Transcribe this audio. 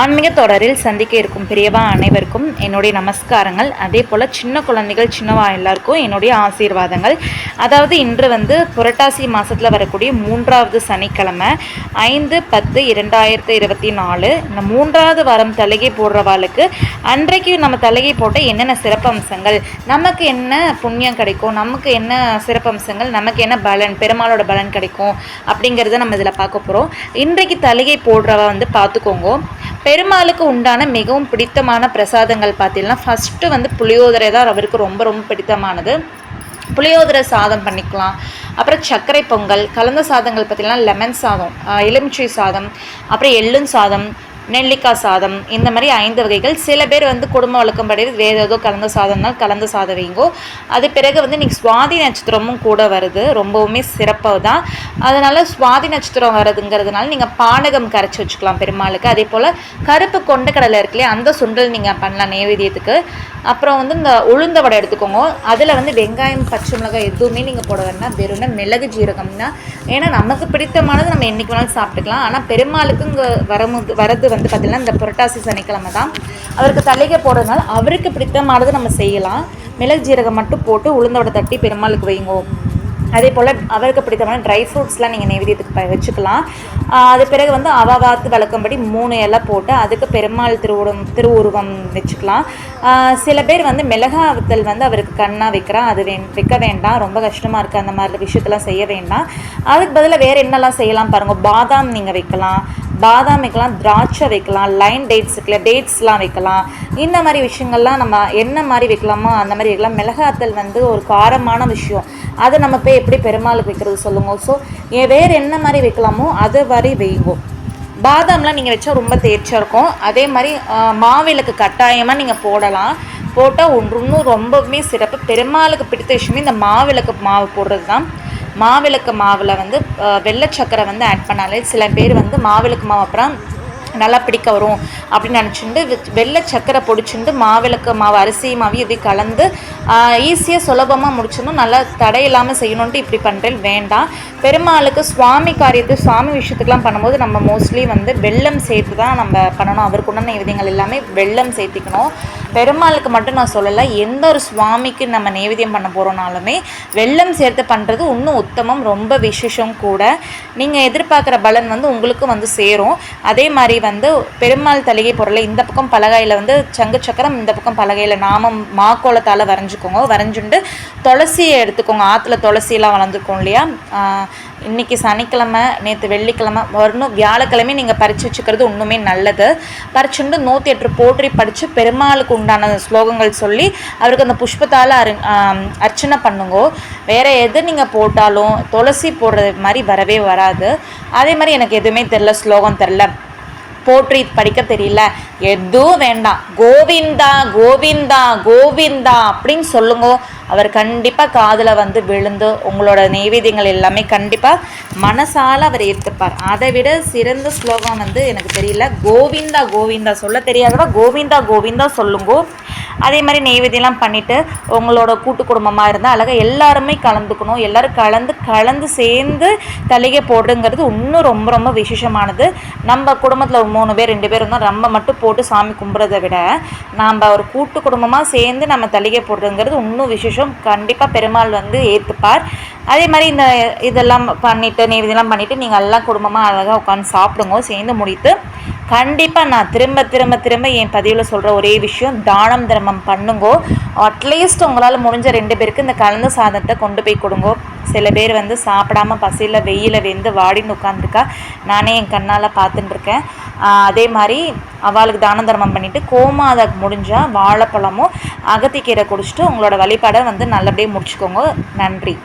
ஆன்மீக தொடரில் சந்திக்க இருக்கும் பெரியவா அனைவருக்கும் என்னுடைய நமஸ்காரங்கள். அதே போல் சின்ன குழந்தைகள் சின்னவா எல்லாருக்கும் என்னுடைய ஆசீர்வாதங்கள். அதாவது இன்று வந்து புரட்டாசி மாதத்தில் வரக்கூடிய மூன்றாவது சனிக்கிழமை ஐந்து பத்து இரண்டாயிரத்து இருபத்தி நாலு. இந்த மூன்றாவது வாரம் தலகை போடுறவாளுக்கு அன்றைக்கு நம்ம தலகை போட்ட என்னென்ன சிறப்பம்சங்கள் நமக்கு என்ன புண்ணியம் கிடைக்கும் நமக்கு என்ன சிறப்பம்சங்கள் நமக்கு என்ன பலன் பெருமாளோட பலன் கிடைக்கும் அப்படிங்கிறத நம்ம இதில் பார்க்க போகிறோம் இன்றைக்கு தலகை போடுறவ வந்து பார்த்துக்கோங்க. பெருமாளுக்கு உண்டான மிகவும் பிடித்தமான பிரசாதங்கள் பார்த்தீங்கன்னா ஃபஸ்ட்டு வந்து புளியோதரை தான் அவருக்கு ரொம்ப ரொம்ப பிடித்தமானது. புளியோதரை சாதம் பண்ணிக்கலாம். அப்புறம் சர்க்கரை பொங்கல் கலந்த சாதங்கள் பார்த்திங்கன்னா லெமன் சாதம் எலுமிச்சை சாதம் அப்புறம் எள்ளும் சாதம் நெல்லிக்காய் சாதம் இந்த மாதிரி ஐந்து வகைகள். சில பேர் வந்து குடும்ப வழக்கம்படி வேறு ஏதோ கலந்த சாதம்னால் கலந்த சாதம் வைங்கோ. அது பிறகு வந்து இன்றைக்கி சுவாதி நட்சத்திரமும் கூட வருது. ரொம்பவுமே சிறப்பாக தான். அதனால் சுவாதி நட்சத்திரம் வருதுங்கிறதுனால நீங்கள் பானகம் கரைச்சி வச்சுக்கலாம் பெருமாளுக்கு. அதே போல் கருப்பு கொண்ட கடலை இருக்குல்லையே அந்த சுண்டல் நீங்கள் பண்ணலாம் நைவேத்தியத்துக்கு. அப்புறம் வந்து இந்த உளுந்த வடை எடுத்துக்கோங்க. அதில் வந்து வெங்காயம் பச்சை மிளகாய் எதுவுமே நீங்கள் போட வேண்டாம் வெறும்னா மிளகு ஜீரகம்னா. ஏன்னா நமக்கு பிடித்தமானது நம்ம என்றைக்கு வேணாலும் சாப்பிட்டுக்கலாம். ஆனால் பெருமாளுக்கு இங்கே வரமுது வரது வந்து பார்த்திங்கன்னா இந்த புரட்டாசி சனிக்கிழமை தான். அவருக்கு தலைகை போடுறதுனால அவருக்கு பிடித்தமானது நம்ம செய்யலாம். மிளகு ஜீரகம் மட்டும் போட்டு உளுந்தோட தட்டி பெருமாளுக்கு வைங்கோ. அதே போல் அவருக்கு பிடித்தமான ட்ரை ஃப்ரூட்ஸ்லாம் நீங்கள் நைவேத்தியத்துக்கு ப- வச்சுக்கலாம். அது பிறகு வந்து அவாவாத்து வழக்கம்படி மூணு எல்லாம் போட்டு அதுக்கு பெருமாள் திருவுருவம் திருவுருவம் வச்சுக்கலாம். சில பேர் வந்து மிளகா வத்தல் வந்து அவருக்கு கண்ணாக வைக்கிறான் அது வே வைக்க வேண்டாம். ரொம்ப கஷ்டமாக இருக்குது அந்த மாதிரி விஷயத்தெல்லாம் செய்ய வேண்டாம். அதுக்கு பதிலாக வேறு என்னெல்லாம் செய்யலாம் பாருங்கள் பாதாம் நீங்கள் வைக்கலாம். பாதாம் வைக்கலாம் திராட்சை வைக்கலாம் லைன் டேட்ஸ் இருக்குல்ல டேட்ஸ்லாம் வைக்கலாம். இந்த மாதிரி விஷயங்கள்லாம் நம்ம என்ன மாதிரி வைக்கலாமோ அந்த மாதிரி வைக்கலாம். மிளகாத்தல் வந்து ஒரு காரமான விஷயம். அதை நம்ம போய் எப்படி பெருமாளுக்கு வைக்கிறது சொல்லுங்க. ஸோ வேறு என்ன மாதிரி வைக்கலாமோ அது வரை வைங்கோ. பாதாம்லாம் நீங்கள் வச்சா ரொம்ப தேர்ச்சியாக இருக்கும். அதே மாதிரி மாவிளக்கு கட்டாயமாக நீங்கள் போடலாம். போட்டால் ஒன்று இன்னும் ரொம்பவுமே சிறப்பு. பெருமாளுக்கு பிடித்த விஷயமே இந்த மாவிளக்கு மாவு போடுறது தான் மாவிளக்கு மாவில் வந்து வெள்ளை சக்கரை வந்து ஆட் பண்ணாலே சில பேர் வந்து மாவிளக்கு மாவு அப்புறம் நல்லா பிடிக்க வரும். அப்படின்னு நினச்சிட்டு வெள்ளை சக்கரை பொடிச்சுட்டு மாவிளக்கு மாவு அரிசி மாவு இது கலந்து ஈஸியாக சுலபமாக முடிச்சிடணும். நல்லா தடை இல்லாமல் செய்யணுன்ட்டு இப்படி பண்ணுறது வேண்டாம். பெருமாளுக்கு சுவாமி காரியத்தை சுவாமி விஷயத்துக்குலாம் பண்ணும்போது நம்ம மோஸ்ட்லி வந்து வெல்லம் சேர்த்து தான் நம்ம பண்ணணும். அவருக்கு உண்டான நைவேதியங்கள் எல்லாமே வெள்ளம் சேர்த்திக்கணும். பெருமாளுக்கு மட்டும் நான் சொல்லலை எந்த ஒரு சுவாமிக்கு நம்ம நைவேத்தியம் பண்ண போகிறோனாலுமே வெள்ளம் சேர்த்து பண்ணுறது இன்னும் உத்தமம் ரொம்ப விசேஷம் கூட. நீங்கள் எதிர்பார்க்குற பலன் வந்து உங்களுக்கும் வந்து சேரும். அதே மாதிரி வந்து பெருமாள் மளிகை பொருளை இந்த பக்கம் பலகையில் வந்து சங்கு சக்கரம் இந்த பக்கம் பலகையில் நாமம் மாக்கோளத்தால் வரைஞ்சிக்கோங்க. வரைஞ்சுண்டு துளசியை எடுத்துக்கோங்க. ஆற்றுல துளசியெல்லாம் வளர்ந்துருக்கோம் இல்லையா? இன்றைக்கி இன்னைக்கு சனிக்கிழமை நேற்று வெள்ளிக்கிழமை வரணும் வியாழக்கிழமை நீங்கள் பறித்து வச்சுக்கிறது ஒன்றுமே நல்லது. பறிச்சுண்டு நூற்றி எட்டு போற்றி படித்து பெருமாளுக்கு உண்டான ஸ்லோகங்கள் சொல்லி அவருக்கு அந்த புஷ்பத்தால் அரு அர்ச்சனை பண்ணுங்கோ. வேறு எது நீங்கள் போட்டாலும் துளசி போடுறது மாதிரி வரவே வராது. அதே மாதிரி எனக்கு எதுவுமே தெரில ஸ்லோகம் தெரில போற்றி படிக்க தெரியல. எதுவும் வேண்டாம். கோவிந்தா கோவிந்தா கோவிந்தா அப்படின்னு சொல்லுங்க. அவர் கண்டிப்பாக காதில் வந்து விழுந்து உங்களோட நெய்வேதியங்கள் எல்லாமே கண்டிப்பாக மனசால் அவர் ஏற்றுப்பார் அதை விட சிறந்த ஸ்லோகம் வந்து எனக்கு தெரியல. கோவிந்தா கோவிந்தா சொல்ல தெரியாதவா கோவிந்தா கோவிந்தா சொல்லுங்க. அதே மாதிரி நெய்வேதியெல்லாம் பண்ணிவிட்டு உங்களோட கூட்டு குடும்பமாக இருந்தால் அழகாக எல்லாருமே கலந்துக்கணும். எல்லோரும் கலந்து கலந்து சேர்ந்து தலிகை போடுங்கிறது இன்னும் ரொம்ப ரொம்ப விசேஷமானது. நம்ம குடும்பத்தில் ஒரு மூணு பேர் ரெண்டு பேர் இருந்தால் நம்ம மட்டும் போட்டு சாமி கும்பிட்றத விட நாம் ஒரு கூட்டு குடும்பமாக சேர்ந்து நம்ம தலிகை போடுறதுங்கிறது இன்னும் விசேஷம். கண்டிப்பாக பெருமாள் வந்து ஏற்றுப்பார் அதே மாதிரி இந்த இதெல்லாம் பண்ணிவிட்டு நெய்வேத்தியெல்லாம் பண்ணிவிட்டு நீங்கள் எல்லாம் குடும்பமாக அழகாக உட்காந்து சாப்பிடுங்க. சேர்ந்து முடித்து கண்டிப்பாக நான் திரும்ப திரும்ப திரும்ப என் பதிவில் சொல்கிற ஒரே விஷயம் தானம் தர்மம் பண்ணுங்கோ. அட்லீஸ்ட் உங்களால் முடிஞ்ச ரெண்டு பேருக்கு இந்த கலந்த சாதத்தை கொண்டு போய் கொடுங்கோ. சில பேர் வந்து சாப்பிடாம பசியில் வெயில வெந்து வாடின்னு உட்காந்துருக்கா நானே என் கண்ணால் பார்த்துட்டு இருக்கேன் அதே மாதிரி அவளுக்கு தான தர்மம் பண்ணிவிட்டு கோமாத முடிஞ்சால் வாழைப்பழமும் அகத்திக்கீரை குடிச்சிட்டு உங்களோட வழிபாடை வந்து நல்லபடியாக முடிச்சுக்கோங்க. நன்றி.